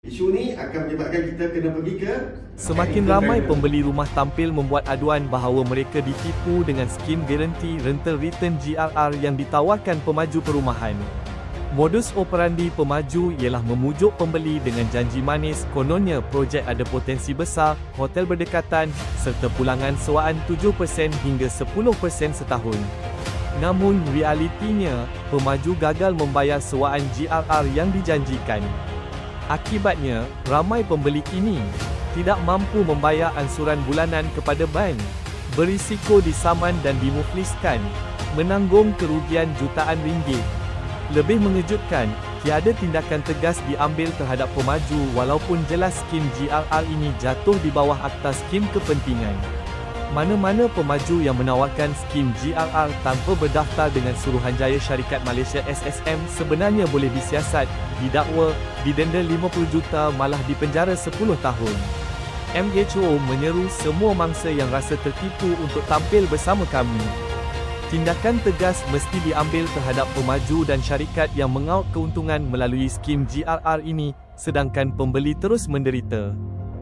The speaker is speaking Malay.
Isu ni akan menyebabkan kita kena pergi ke Semakin ramai pembeli rumah tampil membuat aduan bahawa mereka ditipu dengan skim garanti rental return GRR yang ditawarkan pemaju perumahan. Modus operandi pemaju ialah memujuk pembeli dengan janji manis kononnya projek ada potensi besar, hotel berdekatan, serta pulangan sewaan 7% hingga 10% setahun. Namun realitinya, pemaju gagal membayar sewaan GRR yang dijanjikan. Akibatnya, ramai pembeli kini tidak mampu membayar ansuran bulanan kepada bank, berisiko disaman dan dimufliskan, menanggung kerugian jutaan ringgit. Lebih mengejutkan, tiada tindakan tegas diambil terhadap pemaju walaupun jelas skim GRR ini jatuh di bawah Akta Skim Kepentingan. Mana-mana pemaju yang menawarkan skim GRR tanpa berdaftar dengan Suruhanjaya Syarikat Malaysia SSM sebenarnya boleh disiasat, didakwa, didenda 50 juta malah dipenjara 10 tahun. MHO menyeru semua mangsa yang rasa tertipu untuk tampil bersama kami. Tindakan tegas mesti diambil terhadap pemaju dan syarikat yang mengaut keuntungan melalui skim GRR ini, sedangkan pembeli terus menderita.